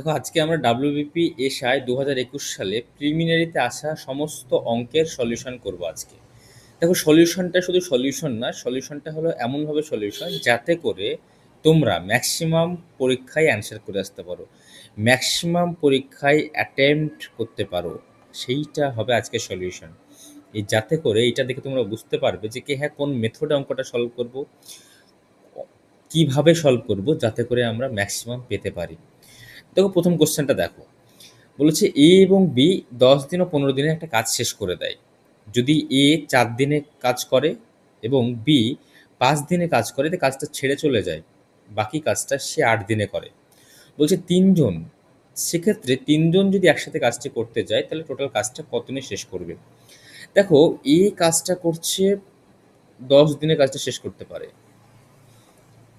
দেখো, আজকে আমরা ডাব্লিউবিপি এসআই দু একুশ সালে প্রিলিমিনারিতে আসা সমস্ত অঙ্কের সলিউশন করব আজকে। দেখো সলিউশনটা শুধু সলিউশন না সলিউশনটা হলো এমনভাবে সলিউশন যাতে করে তোমরা ম্যাক্সিমাম পরীক্ষায় অ্যান্সার করে আসতে পারো। ম্যাক্সিমাম পরীক্ষায় অ্যাটেম্পট করতে পারো, সেইটা হবে আজকে সলিউশন এই যাতে করে এটা দেখে তোমরা বুঝতে পারবে যে কি হ্যাঁ কোন মেথডে অঙ্কটা সলভ করব, কীভাবে সলভ করব, যাতে করে আমরা ম্যাক্সিমাম পেতে পারি। দেখো প্রথম কোশ্চেনটা দেখো। বলেছে এ এবং বি দশ দিন ও পনেরো দিনে একটা কাজ শেষ করে দেয়। যদি এ চার দিনে কাজ করে এবং বি পাঁচ দিনে কাজ করে কাজটা ছেড়ে চলে যায়। বাকি কাজটা সে আট দিনে করে। বলছে তিনজন, সেক্ষেত্রে তিনজন যদি একসাথে কাজটি করতে যায়, তাহলে টোটাল কাজটা কত দিনে শেষ করবে? দেখো এ কাজটা করছে, দশ দিনে কাজটা শেষ করতে পারে।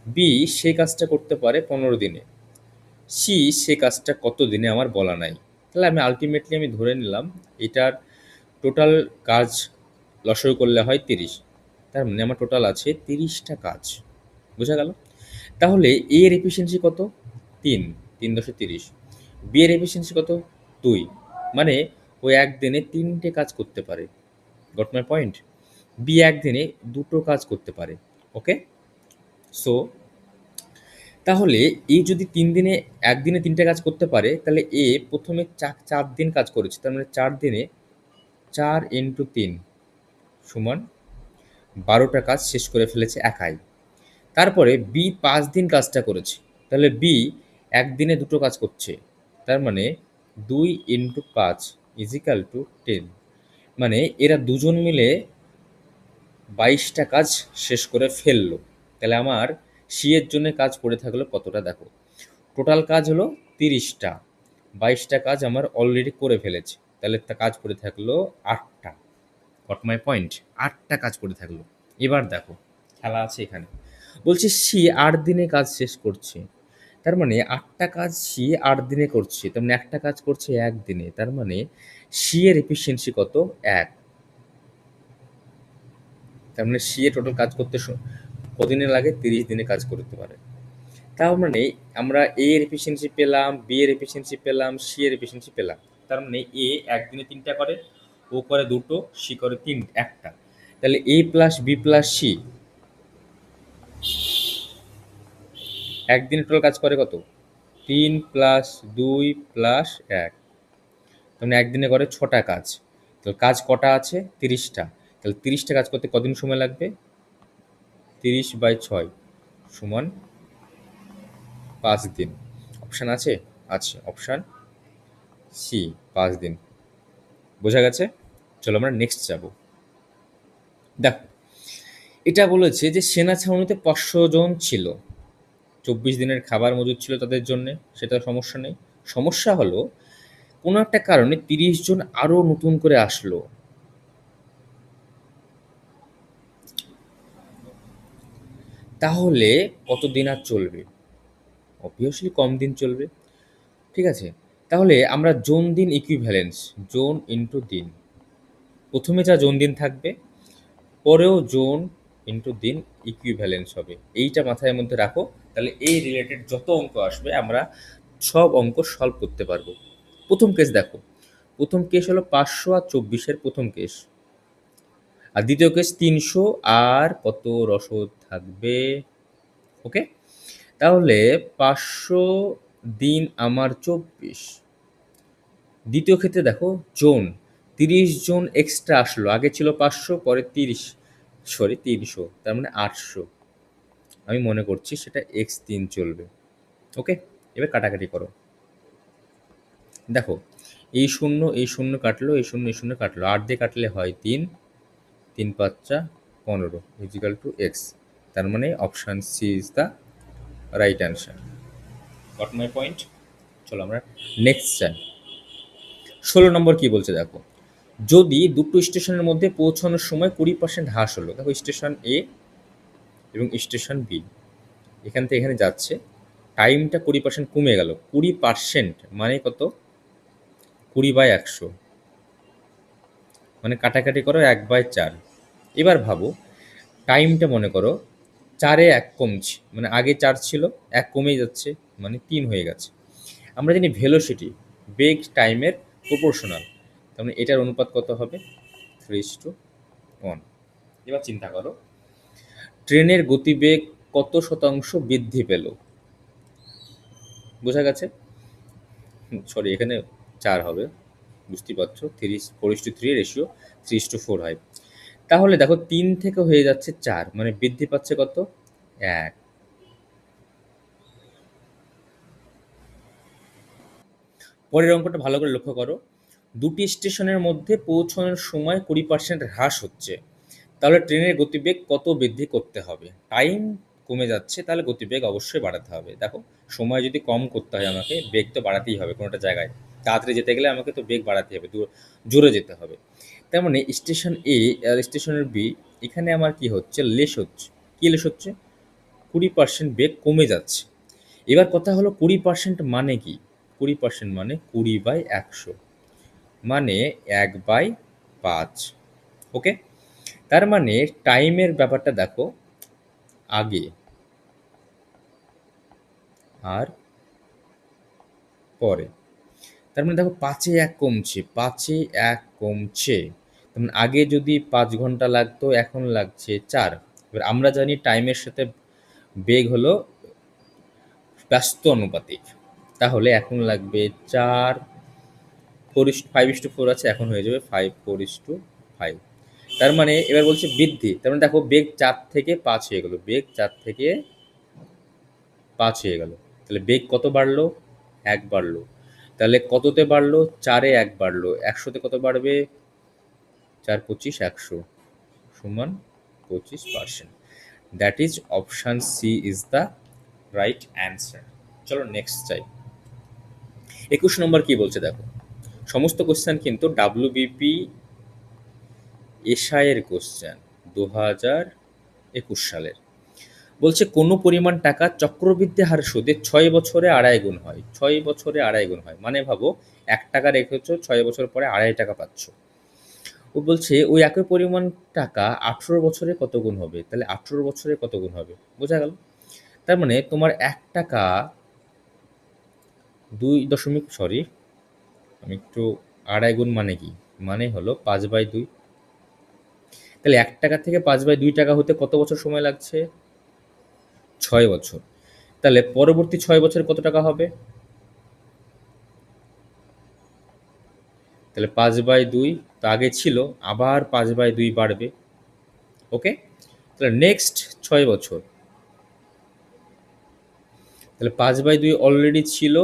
বি সেই কাজটা করতে পারে পনেরো দিনে। সি, সে কাজটা কত দিনে আমার বলা নাই। তাহলে আমি আলটিমেটলি আমি ধরে নিলাম, এটার টোটাল কাজ লসই করলে হয় তিরিশ। তার মানে আমার টোটাল আছে তিরিশটা কাজ। বোঝা গেল? তাহলে এ এর এফিসিয়েন্সি কত? তিন তিন দশে তিরিশ। বি এর এফিসিয়েন্সি কত? দুই। মানে ও একদিনে তিনটে কাজ করতে পারে। গট মাই পয়েন্ট বি একদিনে দুটো কাজ করতে পারে। ওকে সো তাহলে এ যদি তিন দিনে একদিনে তিনটে কাজ করতে পারে, তাহলে এ প্রথমে চার চার দিন কাজ করেছে। তার মানে চার দিনে চার ইন্টু তিন সমান বারোটা কাজ শেষ করে ফেলেছে একাই। তারপরে বি পাঁচ দিন কাজটা করেছে। তাহলে বি একদিনে দুটো কাজ করছে। তার মানে দুই ইন্টু পাঁচ ইজিক্যাল টু টেন মানে এরা দুজন মিলে বাইশটা কাজ শেষ করে ফেলল। তাহলে আমার সি এর জন্য কাজ পড়ে থাকল কতটা দেখো? টোটাল কাজ হলো তিরিশটা। বাইশটা কাজ আমার অলরেডি করে ফেলেছে। তাহলে তা কাজ পড়ে থাকল আটটা। গট মাই পয়েন্ট আটটা কাজ পড়ে থাকল। এবার দেখো, খেলা আছে এখানে। বলছে সি আট দিনে কাজ শেষ করছে। তার মানে আটটা কাজ সি আট দিনে করছে। তার মানে একটা কাজ করছে এক দিনে। তার মানে সি এর এফিসিয়েন্সি কত? এক। তার মানে সি এ টোটাল কাজ করতে কদিনে লাগে? তিরিশ দিনে কাজ করতে পারে। তার মানে আমরা এ এর এফিসিয়েন্সি পেলাম বি এর এফিসিয়েন্সি পেলাম সি এর এফিসিয়েন্সি পেলাম। তার মানে এ একদিনে তিনটা করে ও করে দুটো সি করে তিন, একটা। তাহলে A plus B plus C একদিনে টোটাল কাজ করে কত? তিন প্লাস দুই প্লাস এক। মানে একদিনে করে ছটা কাজ। তাহলে কাজ কটা আছে? তিরিশটা। তাহলে তিরিশটা কাজ করতে কদিন সময় লাগবে? তিরিশ বাই ছয় সমান পাঁচ দিন। অপশান আছে? আছে। অপশান সি, পাঁচ দিন। বোঝা গেছে? চলো আমরা নেক্সট যাব। দেখো, এটা বলেছে যে সেনা ছাউনিতে পাঁচশো জন ছিল। চব্বিশ দিনের খাবার মজুদ ছিল তাদের জন্য, সেটা সমস্যা নেই। সমস্যা হলো, কোনো একটা কারণে তিরিশ জন আরও নতুন করে আসলো। তাহলে কত দিন আর চলবে? অবভিয়াসলি কম দিন চলবে। ঠিক আছে? তাহলে আমরা জোন দিন ইকুইভ্যালেন্স জোন ইন্টু দিন। প্রথমে যা জোন দিন থাকবে, পরেও জোন ইন্টু দিন ইকুইভ্যালেন্স হবে। এইটা মাথায় মধ্যে রাখো, তাহলে এই রিলেটেড যত অঙ্ক আসবে, আমরা সব অঙ্ক সলভ করতে পারব। প্রথম কেস দেখো। প্রথম কেস হলো পাঁচশো আর চব্বিশের প্রথম কেস আর দ্বিতীয় কেস তিনশো আর কত রসদ? থাকবে। ওকে? তাহলে পাঁচশো দিন আমার চব্বিশ। দ্বিতীয় ক্ষেত্রে দেখো, জোন, তিরিশ জন এক্সট্রা আসলো। আগে ছিল পাঁচশো, পরে তিরিশ সরি তিনশো, তার মানে আটশো। আমি মনে করছি সেটা এক্স তিন চলবে। ওকে? এবার কাটাকাটি করো। দেখো, এই শূন্য এই শূন্য কাটলো, এই শূন্য এই শূন্য কাটলো। আট দিয়ে কাটলে হয় তিন তিন পাঁচটা পনেরো ইজিক্যাল টু এক্স তার মানে option C is the right answer got my point চলো আমরা নেক্সট চাই ষোলো নম্বর কি বলছে দেখো? যদি দুটো স্টেশনের মধ্যে পৌঁছানোর সময় কুড়ি পার্সেন্ট হ্রাস হলো, দেখো স্টেশন এ এবং স্টেশন বি এখান থেকে এখানে যাচ্ছে টাইমটা কুড়ি পার্সেন্ট কমে গেল। কুড়ি পার্সেন্ট মানে কত? কুড়ি বাই একশো। মানে কাটাকাটি করো এক বাই চার। এবার ভাবো টাইমটা মনে করো চারে এক কমছে মানে আগে চার ছিল, এক কমেই যাচ্ছে মানে তিন হয়ে গেছে। আমরা জানি ভেলোসিটি, বেগ টাইমের প্রপোর্শনাল। তার মানে এটার অনুপাত কত হবে? থ্রি টু ওয়ান এবার চিন্তা করো, ট্রেনের গতিবেগ কত শতাংশ বৃদ্ধি পেল? বোঝা গেছে? সরি, এখানে চার হবে, বুঝতেই পারছ? Three four is to three ratio three is to four হয়। তাহলে দেখো তিন থেকে হয়ে যাচ্ছে চার মানে বৃদ্ধি পাচ্ছে কত? এক। পরের অঙ্কটা ভালো করে লক্ষ্য করো। দুটি স্টেশনের মধ্যে পৌঁছানোর সময় কুড়ি পার্সেন্ট হ্রাস হচ্ছে। তাহলে ট্রেনের গতিবেগ কত বৃদ্ধি করতে হবে? টাইম কমে যাচ্ছে, তাহলে গতিবেগ অবশ্যই বাড়াতে হবে। দেখো, সময় যদি কম করতে হয় আমাকে, বেগ তো বাড়াতেই হবে কোনোটা জায়গায়। তাড়াতাড়ি যেতে গেলে আমাকে তো বেগ বাড়াতে হবে জোরে যেতে হবে। তার মানে স্টেশন এ আর স্টেশনের বি এখানে আমার কি হচ্ছে? লেস হচ্ছে। কী লেস হচ্ছে? কুড়ি পার্সেন্ট বেগ কমে যাচ্ছে। এবার কথা হলো কুড়ি পার্সেন্ট মানে কি? কুড়ি পার্সেন্ট মানে কুড়ি বাই একশো। মানে এক বাই পাঁচ। ওকে? তার মানে টাইমের ব্যাপারটা দেখো। আগে আর পরে। তার মানে দেখো পাঁচে এক কমছে, পাঁচে এক কমছে। তার মানে আগে যদি পাঁচ ঘণ্টা লাগতো, এখন লাগছে চার। এবার আমরা জানি টাইমের সাথে বেগ হলো ব্যস্ত অনুপাতিক তাহলে এখন লাগবে চার four is five is to four আছে, এখন হয়ে যাবে five four is to five তার মানে এবার বলছে বৃদ্ধি। তার মানে দেখো বেগ চার থেকে পাঁচ হয়ে গেল। বেগ চার থেকে পাঁচ হয়ে গেল। তাহলে বেগ কত বাড়লো? এক বাড়লো। তাহলে কততে বাড়লো? চারে এক বাড়লো। একশোতে কত বাড়বে? চার পঁচিশ একশো সমান পঁচিশ percent that is option C is the right answer চলো নেক্সট চাই একুশ নম্বর কি বলছে দেখো? সমস্ত কোশ্চেন কিন্তু ডাব্লিউবিপি এশায়ের কোশ্চেন দু হাজার একুশ সালের। বলছে, কোনো পরিমাণ টাকা চক্রবৃদ্ধি হার সুদে ছয় বছরে আড়াই গুণ হয়। ছয় বছরে আড়াই গুণ হয়। মানে ভাবো, এক টাকা রেখেছো, ছয় বছর পরে আড়াই টাকা পাচ্ছ। ও বলছে, ওই একই পরিমাণ টাকা আঠেরো বছরে কত গুণ হবে? তাহলে আঠেরো বছরে কত গুণ হবে? বোঝা গেল। তার মানে তোমার এক টাকা দুই দশমিক সরি আমি একটু আড়াই গুণ মানে কি? মানে হলো পাঁচ বাই দুই। তাহলে এক টাকা থেকে পাঁচ বাই দুই টাকা হতে কত বছর সময় লাগছে? ছয় বছর। তাহলে পরবর্তী ছয় বছর কত টাকা হবে? তাহলে পাঁচ বাই দুই তো আগে ছিল, আবার পাঁচ বাই দুই বাড়বে। ওকে? তাহলে নেক্সট ছয় বছর। তাহলে পাঁচ বাই দুই অলরেডি ছিল,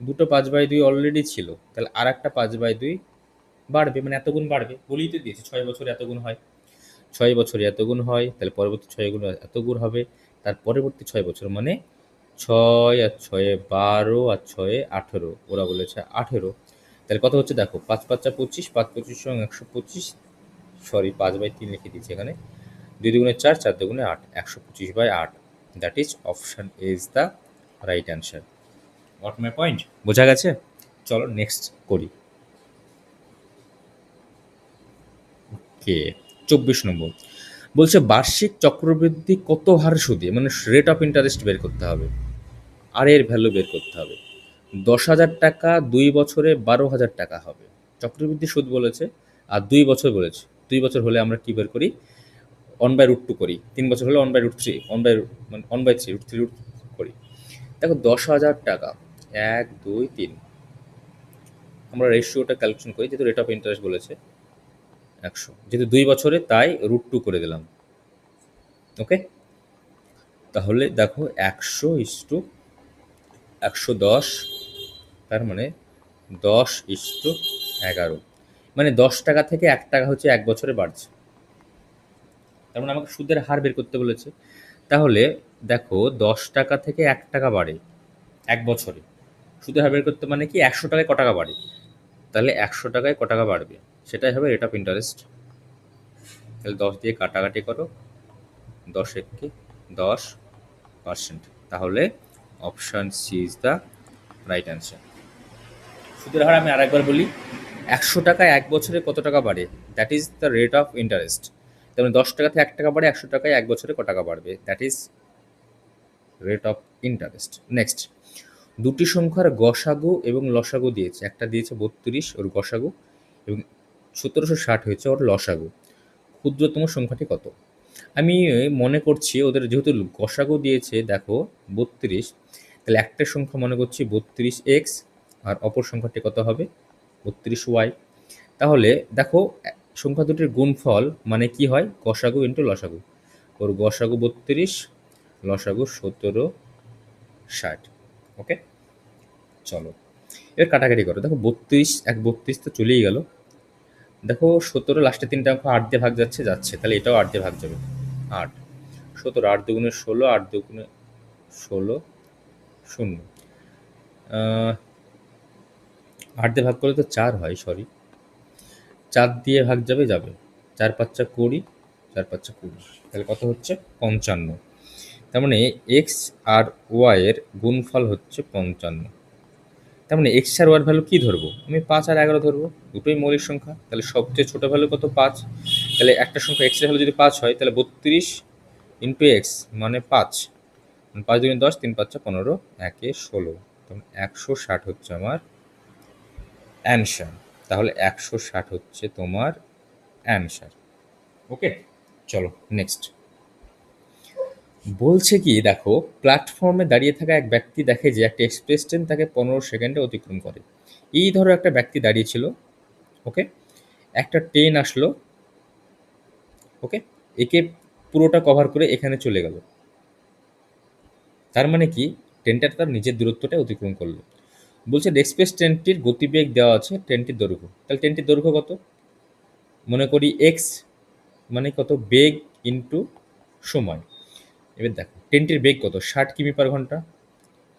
দুটো পাঁচ বাই দুই অলরেডি ছিল, তাহলে আর একটা পাঁচ বাই দুই বাড়বে মানে এত গুণ বাড়বে। বলেই তো দিয়েছে, ছয় বছরে এত গুণ হয়। ছয় বছরে এত গুণ হয়, তাহলে পরবর্তী ছয় গুণ এত গুণ হবে, তার পরবর্তী ছয় বছর মানে ছয় আর ছয়ে বারো আর ছয়ে আঠেরো, ওরা বলেছে আঠেরো। তাহলে কত হচ্ছে দেখো পাঁচ পাঁচটা পঁচিশ পাঁচ পঁচিশ সঙ্গে একশো পঁচিশ সরি পাঁচ বাই তিন লিখে দিচ্ছি এখানে দুই দুগুণে চার চার দুগুণে আট একশো পঁচিশ বাই আট। That is option is the right answer what my point বোঝা গেছে? চলো নেক্সট করি। ওকে চব্বিশ নম্বর। বলছে বার্ষিক চক্রবৃদ্ধি কত হার সুদে মানে রেট অফ ইন্টারেস্ট বের করতে হবে আর এর ভ্যালু বের করতে হবে। দশ হাজার টাকা, দুই বছরে বারো হাজার টাকা হবে। চক্রবৃদ্ধি সুদ বলেছে, আর দুই বছর বলেছে। দুই বছর হলে আমরা কী বের করি? অন বাই রুট টু করি। তিন বছর হলে one by root three one by মানে one by three root three root করি। দেখো, দশ হাজার টাকা, এক, দুই, তিন। আমরা রেশিওটা ক্যালকুলেশন করি, যেহেতু রেট অফ ইন্টারেস্ট বলেছে, একশো। যেহেতু দুই বছরে, তাই রুট টু করে দিলাম। ওকে তাহলে দেখো, একশো ইস টু একশো দশ তার মানে দশ ইস টু এগারো। মানে দশ টাকা থেকে এক টাকা হচ্ছে এক বছরে বাড়ছে। তার মানে আমাকে সুদের হার বের করতে বলেছে। তাহলে দেখো দশ টাকা থেকে এক টাকা বাড়ে এক বছরে। সুদের হার বের করতে মানে কি একশো টাকায় ক টাকা বাড়ে? তাহলে একশো টাকায় ক টাকা বাড়বে। সেটাই হবে রেট অফ ইন্টারেস্ট তাহলে দশ দিয়ে কাটাকাটি করো। দশ এককে দশ পার্সেন্ট তাহলে option C is the right answer সুদের হার আমি আরেকবার বলি, একশো টাকায় এক বছরে কত টাকা বাড়ে? That is the rate of interest তেমন দশ টাকা থেকে এক টাকা বাড়ে, একশো টাকায় এক বছরে ক টাকা বাড়বে? That is rate of interest next দুটি সংখ্যার গসাগু এবং লসাগু দিয়েছে। একটা দিয়েছে বত্রিশ, ওর গসাগু, এবং সতেরোশো ষাট হয়েছে ওর লসাগু। ক্ষুদ্রতম সংখ্যাটি কত? আমি মনে করছি ওদের যেহেতু গসাগু দিয়েছে, দেখো, বত্রিশ, তাহলে একটা সংখ্যা মনে করছি বত্রিশ এক্স আর অপর সংখ্যাটি কত হবে? বত্রিশ ওয়াই তাহলে দেখো, সংখ্যা দুটির গুণফল মানে কি হয়? গসাগু ইন্টু লসাগু। ওর গসাগু বত্রিশ, লসাগু সতেরো, ষাট। ওকে? চলো। এবার কাটাকাটি করো। দেখো, বত্রিশ, এক বত্রিশ তো চলেই গেল। দেখো, সতেরো লাস্টে তিনটা অঙ্ক আট দিয়ে ভাগ যাচ্ছে যাচ্ছে। তাহলে এটাও আট দিয়ে ভাগ যাবে। আট। সতেরো, আট দুগুণে ষোলো, আট দুগুণে ষোলো, শূন্য। আট দিয়ে ভাগ করলে তো চার হয় সরি চার দিয়ে ভাগ যাবে যাবে। চার পাঁচটা কুড়ি, চার পাঁচটা কুড়ি। তাহলে কত হচ্ছে? পঞ্চান্ন। তার মানে এক্স আর ওয়াইয়ের গুণফল হচ্ছে পঞ্চান্ন। তার মানে এক্স আর ওয়ার ভ্যালু কী ধরবো? আমি পাঁচ আর এগারো ধরবো, দুটোই মৌলিক সংখ্যা। তাহলে সবচেয়ে ছোটো ভ্যালু কত? পাঁচ। তাহলে একটা সংখ্যা এক্সের ভ্যালু যদি পাঁচ হয়, তাহলে বত্রিশ ইন্টু এক্স মানে পাঁচ। মানে পাঁচ দুগুণ দশ, তিন পাঁচটা পনেরো, একে ষোলো। তখন একশো ষাট হচ্ছে আমার অ্যানসার। তাহলে একশো ষাট হচ্ছে তোমার অ্যানসার। ওকে, চলো, নেক্সট। বলছে কি, দেখো, প্ল্যাটফর্মে দাঁড়িয়ে থাকা এক ব্যক্তি দেখে যে একটা এক্সপ্রেস ট্রেন তাকে পনেরো সেকেন্ডে অতিক্রম করে। এই ধরো একটা ব্যক্তি দাঁড়িয়েছিল, ওকে? একটা ট্রেন আসলো, ওকে? একে পুরোটা কভার করে এখানে চলে গেল। তার মানে কি, ট্রেনটা তার নিজের দূরত্বটা অতিক্রম করল। বলছে এক্সপ্রেস ট্রেনটির গতিবেগ দেওয়া আছে ট্রেনটির দৈর্ঘ্য। তাহলে ট্রেনটির দৈর্ঘ্য কত? মনে করি এক্স মানে কত? বেগ ইন্টু সময়। এবার দেখো ট্রেনটির বেগ কত? ষাট কিমি পার ঘণ্টা।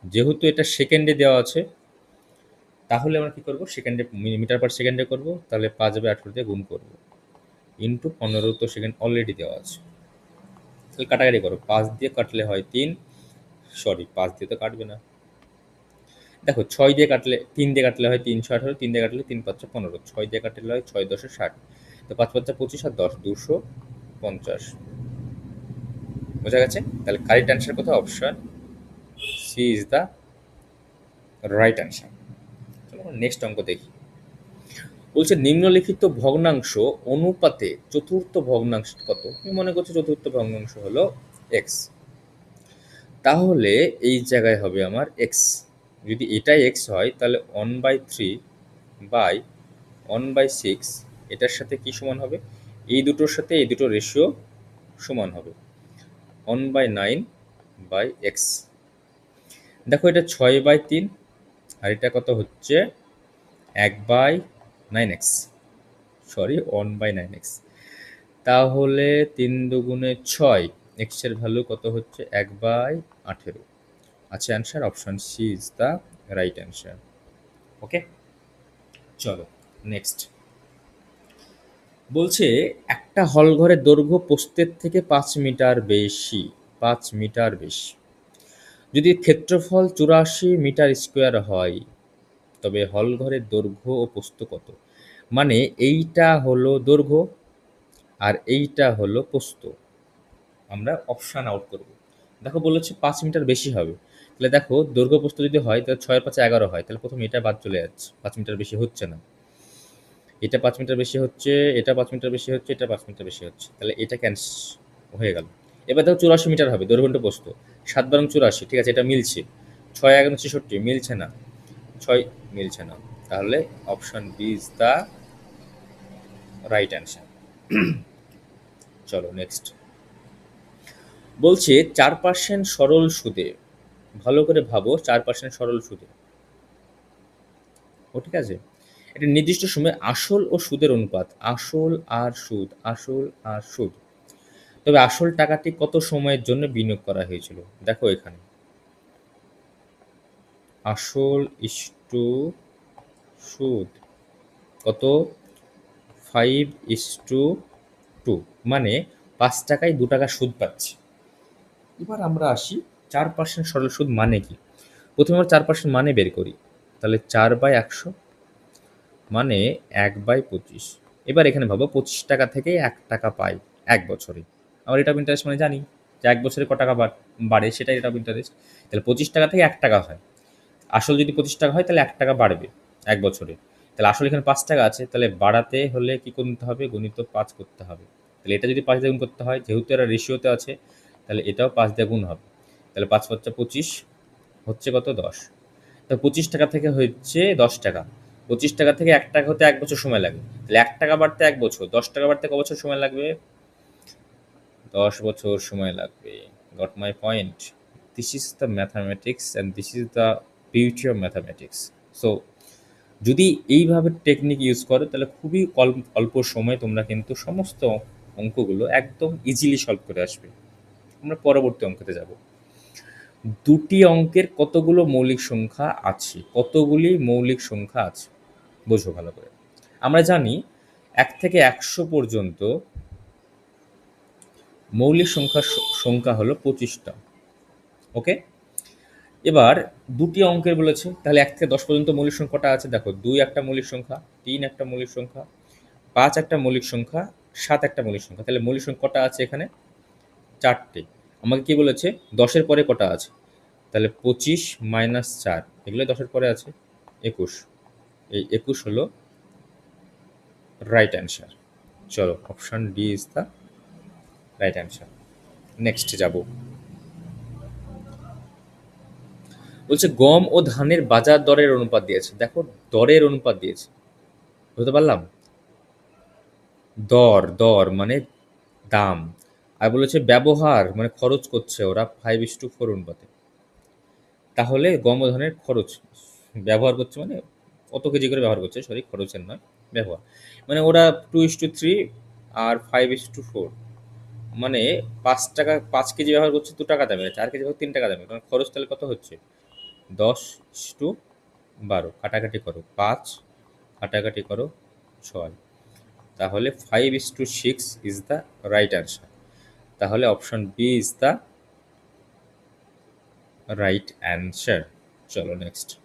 যেহেতু এটা সেকেন্ডে দেওয়া আছে, তাহলে আমরা কী করব? সেকেন্ডে মিটার পার সেকেন্ডে করব, তাহলে পাঁচ বাই আঠেরো দিয়ে গুণ করব। ইন্টু পনেরো তো সেকেন্ড অলরেডি দেওয়া আছে। তাহলে কাটাকাটি করো, পাঁচ দিয়ে কাটলে হয় তিন। সরি পাঁচ দিয়ে তো কাটবে না। দেখো, ছয় দিয়ে কাটলে, তিন দিয়ে কাটলে হয় তিনশো আঠারো, তিন দিয়ে কাটলে তিন পাঁচশো পনেরো, ছয় দিয়ে কাটলে হয় ছয় দশে ষাট। তো পাঁচ পাঁচটা পঁচিশ আর দশ দুশো পঞ্চাশ। বোঝা গেছে? তাহলে কারেক্ট অ্যান্সার কোথাও option C is the right answer. চলো নেক্সট অঙ্ক দেখি। বলছে, নিম্নলিখিত ভগ্নাংশ অনুপাতে চতুর্থ ভগ্নাংশ কত? আমি মনে করছি চতুর্থ ভগ্নাংশ হলো এক্স তাহলে এই জায়গায় হবে আমার এক্স যদি এটাই এক্স হয়, তাহলে one by three by one by six এটার সাথে কি সমান হবে? এই দুটোর সাথে এই দুটো রেশিও সমান হবে। One by nine by X দেখো এটা ছয় বাই তিন, আর এটা কত হচ্ছে? এক by nine X sorry one by nine X তাহলে তিন দুগুণে ছয় এক্সের ভ্যালু কত হচ্ছে? এক বাই আঠেরো। আচ্ছা answer option C is the right answer okay চলো নেক্সট বলছে, একটা হল ঘরের দৈর্ঘ্য পোস্তের থেকে পাঁচ মিটার বেশি, পাঁচ মিটার বেশি। যদি ক্ষেত্রফল চুরাশি মিটার স্কোয়ার হয়, তবে হল ঘরের দৈর্ঘ্য ও পোস্ত কত? মানে এইটা হলো দৈর্ঘ্য আর এইটা হলো পোস্ত আমরা অপশান আউট করব। দেখো বলেছে পাঁচ মিটার বেশি হবে। তাহলে দেখো দৈর্ঘ্য পোস্ত যদি হয়, তাহলে ছয়ের পাঁচে এগারো হয়, তাহলে প্রথম এটা বাদ চলে যাচ্ছে, পাঁচ মিটার বেশি হচ্ছে না। এটা পাঁচ মিটার বেশি হচ্ছে, এটা পাঁচ মিটার বেশি হচ্ছে, এটা পাঁচ মিটার বেশি হচ্ছে, তাহলে এটা ক্যান্স হয়ে গেল। এবার দেখো চুরাশি মিটার হবে দৈর্ঘ্য পোস্ত সাত বারং চুরাশি, ঠিক আছে, এটা মিলছে। ছয় এগারো ছেষট্টি, মিলছে না। ছয় মিলছে না, তাহলে option B is the right answer চলো নেক্সট বলছে চার পার্সেন্ট সরল সুদে ভালো করে ভাবো চার পার্সেন্ট সরল সুদে। ও ঠিক আছে? এটা নির্দিষ্ট সময়ে আসল ও সুদের অনুপাত, আসল আর সুদ, আসল আর সুদ। তবে আসল টাকাটি কত সময়ের জন্য বিনিয়োগ করা হয়েছিল? দেখো এখানে। আসল ইস টু সুদ কত? Five is to two. মানে পাঁচ টাকায় দু টাকা সুদ পাচ্ছি। এবার আমরা আসি চার পার্সেন্ট সরল সুদ মানে কি? প্রথমে আমরা চার পার্সেন্ট মানে বের করি। তাহলে চার বাই একশো মানে এক বাই পঁচিশ। এবার এখানে ভাবো পঁচিশ টাকা থেকে এক টাকা পাই এক বছরে। আমার অফ ইন্টারেস্ট মানে জানি যে এক বছরে ক টাকা বাড়ে, সেটাই অফ ইন্টারেস্ট তাহলে পঁচিশ টাকা থেকে এক টাকা হয়। আসল যদি পঁচিশ টাকা হয়, তাহলে এক টাকা বাড়বে এক বছরে। তাহলে আসলে এখানে পাঁচ টাকা আছে, তাহলে বাড়াতে হলে কি করতে হবে? গণিত পাঁচ করতে হবে। তাহলে এটা যদি পাঁচ দিয়ে গুণ করতে হয়, যেহেতু এরা রেশিওতে আছে, তাহলে এটাও পাঁচ দিয়ে গুণ হবে। তাহলে পাঁচ পাঁচটা পঁচিশ হচ্ছে কত? দশ। তো পঁচিশ টাকা থেকে হচ্ছে দশ টাকা। পঁচিশ টাকা থেকে এক টাকা হতে এক বছর সময় লাগবে তাহলে এক টাকা বাড়তে এক বছর, দশ টাকা বাড়তে ক বছর সময় লাগবে? দশ বছর সময় লাগবে। Got my point this is the mathematics and this is the beauty of mathematics so যদি এইভাবে টেকনিক ইউজ করো, তাহলে খুবই অল্প সময়ে তোমরা কিন্তু সমস্ত অঙ্কগুলো একদম ইজিলি সলভ করে আসবে। আমরা পরবর্তী অঙ্কতে যাব। দুটি অঙ্কের কতগুলো মৌলিক সংখ্যা আছে? কতগুলি মৌলিক সংখ্যা আছে? বোঝো ভালো করে। আমরা জানি এক থেকে একশো পর্যন্ত মৌলিক সংখ্যার সংখ্যা হলো পঁচিশটা। ওকে? এবার দুটি অঙ্কের বলেছে, তাহলে এক থেকে দশ পর্যন্ত মৌলিক সংখ্যাটা আছে। দেখো, দুই একটা মৌলিক সংখ্যা, তিন একটা মৌলিক সংখ্যা, পাঁচ একটা মৌলিক সংখ্যা, সাত একটা মৌলিক সংখ্যা। তাহলে মৌলিক সংখ্যাটা আছে এখানে চারটে। আমাকে কি বলেছে? দশের পরে কটা আছে? তাহলে পঁচিশ মাইনাস চার এগুলো দশের পরে আছে। একুশ। এই একুশ হলো রাইট অ্যান্সার চলো option D is the right answer next যাব। বলছে, গম ও ধানের বাজার দরের অনুপাত দিয়েছে। দেখো, দরের অনুপাত দিয়েছে। বুঝতে পারলাম? দর দর মানে দাম। আর বলেছে ব্যবহার মানে খরচ করছে ওরা ফাইভ ইস টু ফোর অনুপাতে। তাহলে গম ও ধানের খরচ, ব্যবহার করছে মানে কত কেজি করে ব্যবহার করছে, সরি, খরচের নয়, ব্যবহার। মানে ওরা টু ইস টু থ্রি আর ফাইভ ইস টু ফোর মানে পাঁচ টাকা, পাঁচ কেজি ব্যবহার করছে, দু টাকা দামে, চার কেজি তিন টাকা দামে। কারণ খরচ তাহলে কত হচ্ছে? দশ টু বারো, কাটাকাটি করো, পাঁচ, কাটাকাটি করো, ছয়। তাহলে five is to six is the right answer তাহলে option B is the right answer. চলো নেক্সট।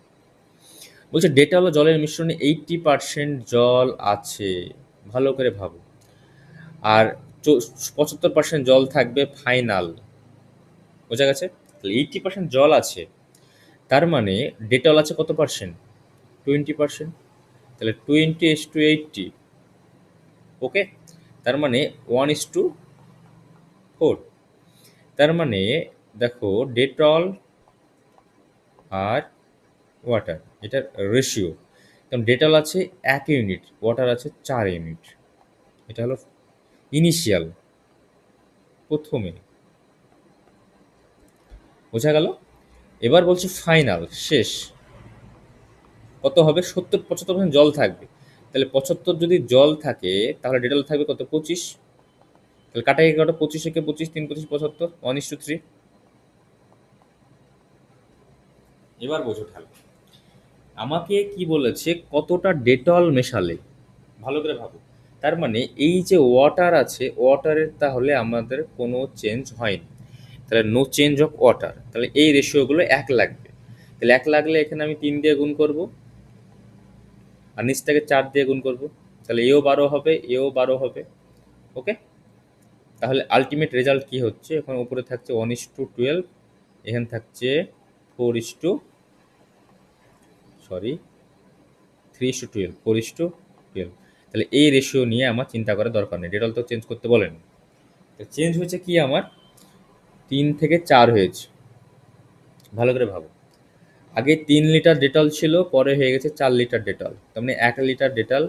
বলছে, ডেটা হলো জলের মিশ্রণে এইটটি পার্সেন্ট জল আছে। ভালো করে ভাবো। আর পঁচাত্তর পার্সেন্ট জল থাকবে ফাইনাল। বোঝা গেছে? তাহলে এইটটি পার্সেন্ট জল আছে। তার মানে ডেটল আছে কত পার্সেন্ট? Twenty percent. তাহলে twenty is to eighty. Okay? তার মানে ওয়ান ইস টু ফোর তার মানে দেখো, ডেটল আর ওয়াটার এটার রেশিও কারণ ডেটল আছে এক ইউনিট, ওয়াটার আছে চার ইউনিট। এটা হলো ইনিশিয়াল প্রথমে। বোঝা গেল? এবার বলছি ফাইনাল শেষ। কত হবে? সত্তর, পঁচাত্তর পার্সেন্ট জল থাকবে। তাহলে পঁচাত্তর যদি জল থাকে, তাহলে ডেটল থাকবে কত? পঁচিশ। তাহলে কাটা কত পঁচিশ একে পঁচিশ, তিন পঁচিশ, পঁচাত্তর ওয়ান ইস টু থ্রি এবার বোঝো ঠাল আমাকে কি বলেছে, কতটা ডেটল মেশালে? ভালো করে ভাবো। তার মানে এই যে ওয়াটার আছে ওয়াটারের তাহলে আমাদের কোনো চেঞ্জ হয়নি। তাহলে নো চেঞ্জ অফ ওয়াটার তাহলে এই রেশিওগুলো এক লাগবে। তাহলে এক লাগলে এখানে আমি তিন দিয়ে গুণ করব। আর নিচটাকে চার দিয়ে গুণ করব। তাহলে এও বারো হবে, এও বারো হবে। ওকে তাহলে আলটিমেট রেজাল্ট কি হচ্ছে? এখন উপরে থাকছে ওয়ান ইস টু টুয়েলভ এখানে থাকছে four is to sorry three is to twelve four is to twelve তাহলে এই রেশিও নিয়ে আমার চিন্তা করার দরকার নেই। ডেটল তো চেঞ্জ করতে বলেন। চেঞ্জ হয়েছে কি আমার? তিন থেকে চার হয়েছে। ভালো করে ভাবো। আগে তিন লিটার ডেটল ছিল, পরে হয়ে গেছে চার লিটার ডেটল তার মানে এক লিটার ডেটল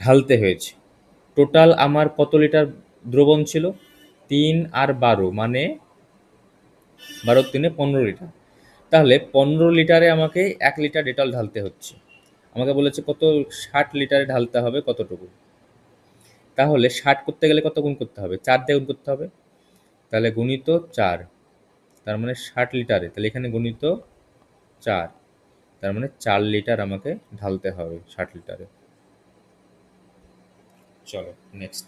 ঢালতে হয়েছে। টোটাল আমার কত লিটার দ্রবণ ছিল? তিন আর বারো মানে বারো তিনে পনেরো লিটার তাহলে পনেরো লিটারে আমাকে এক লিটার ডেটল ঢালতে হচ্ছে। আমাকে বলেছে কত, ষাট লিটারে ঢালতে হবে কতটুকু? তাহলে ষাট করতে গেলে কত গুণ করতে হবে? চার দিয়ে গুণ করতে হবে। তাহলে গুণিত চার। তার মানে ষাট লিটারে তাহলে এখানে গুণিত চার। তার মানে চার লিটার আমাকে ঢালতে হবে ষাট লিটারে চলো নেক্সট